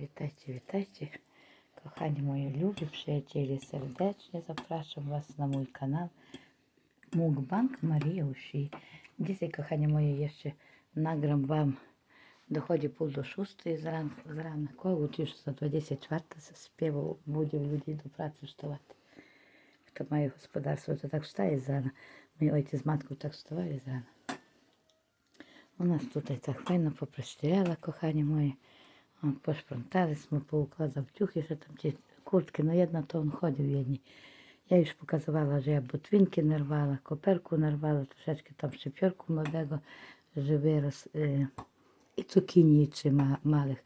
Вітайте, вітайте, кохані мої любі, приятелі сердечні. Запрошую вас на мій канал Мукбанк Марія Уші. Дійсно, кохані мої, я ще награм вам доходить пол до шостої зранку, зранку, лучше за 24 співав, буде в людей до праці вставати. Хто має господарство, то так встає зрано. Мій отець з маткою так вставає зрано. У нас тут і так файно попристріляла, кохані мої. Пошпронтались, ми поукладав тюхи, що там ті куртки, ну jedna то он ходив єдні. Я їй показувала, що я ботвінки нарвала, коперку нарвала, трошечки там шипьорку молодого вирос. Е, і цукіні чи малих.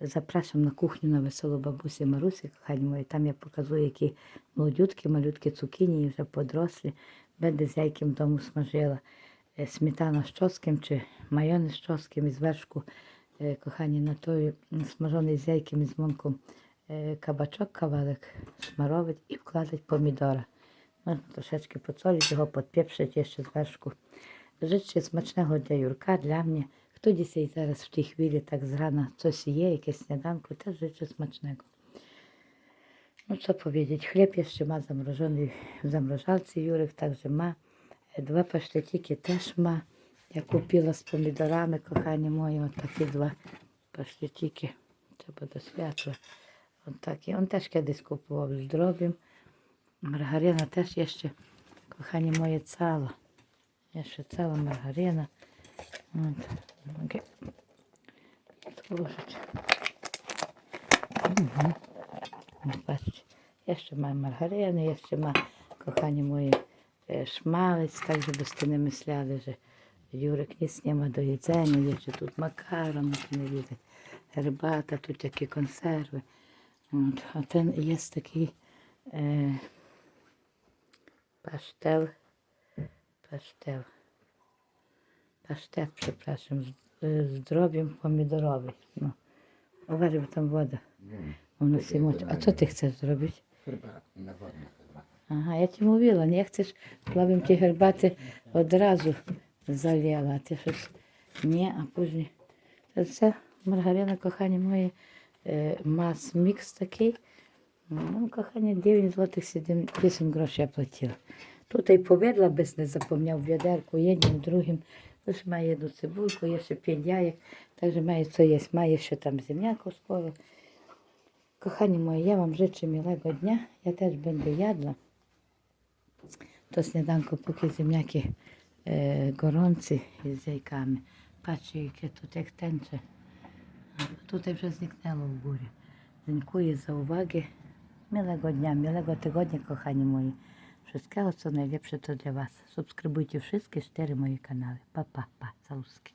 Запрашам на кухню на веселу бабусі Марусі, кохані мої. Там я показую, які молодютки, малютки цукіні вже подрослі. Бенди з яйким дому смажила. Е, Сметана з чоским чи майонез з чоским і зверху, на той м, смажений з яйким і з монком е, кабачок кавалик шмаровить і вкладать помідора. Можна трошечки поцолити його, підпіпшити ще зверху. Жичу смачного для Юрка, для мене. Хто дісей зараз в тій хвилі так зрана щось є, якесь сніданку, теж жичу смачного. Ну, що powiedzieć, хліб ще ма заморожений в заморожалці Юрик також ма. Е, Два паштетики теж ма. Я купила з помідорами, кохані мої, от такі два паштетики. Треба до святла. От. Он теж кудись купував з дробім. Маргарина теж є ще, кохані мої, цала. Є ще ціла маргарина. От. Трошечки. Угу. Бачите, я ще маю маргарини, я ще маю, кохані мої, е, шмалець, так же би сте не мисляли, Юрик ніс нема до їдзення, є ще тут макарон, які не видать, гербата, тут такі консерви. От. А ten є такий е, паштел, паштел, паштет, припрошую, з, е, з дроб'ям помідоровий. Ну, уважай, там вода. Воно всі. А що ти хочеш зробити? Herbatę na wodnych. Ага, я ті mówiła, nie chcesz плавим ті гербати одразу залила, ти щось ні, а później. Це Маргарина, кохані мої, е, мас мікс такий. Ну, кохані, 9 злотих 7, 8 грошей я платила. Тут і повидла без не запомняв відерку, одним, другим. Лише має одну цибульку, є ще 5 яєк, також має це є, має ще там земляку скоро. Кохані мої, я вам жичу милого дня. Я теж буду ядла. То сніданку, поки земляки E, gorący z jajkami. Patrzcie, jakie tutaj tęcze. Tutaj już zniknęło w górę. Dziękuję za uwagę. Miłego dnia, miłego tygodnia, kochani moi. Wszystkiego, co najlepsze, to dla Was. Subskrybujcie wszystkie cztery moje kanały. Pa, pa, pa. Całuski.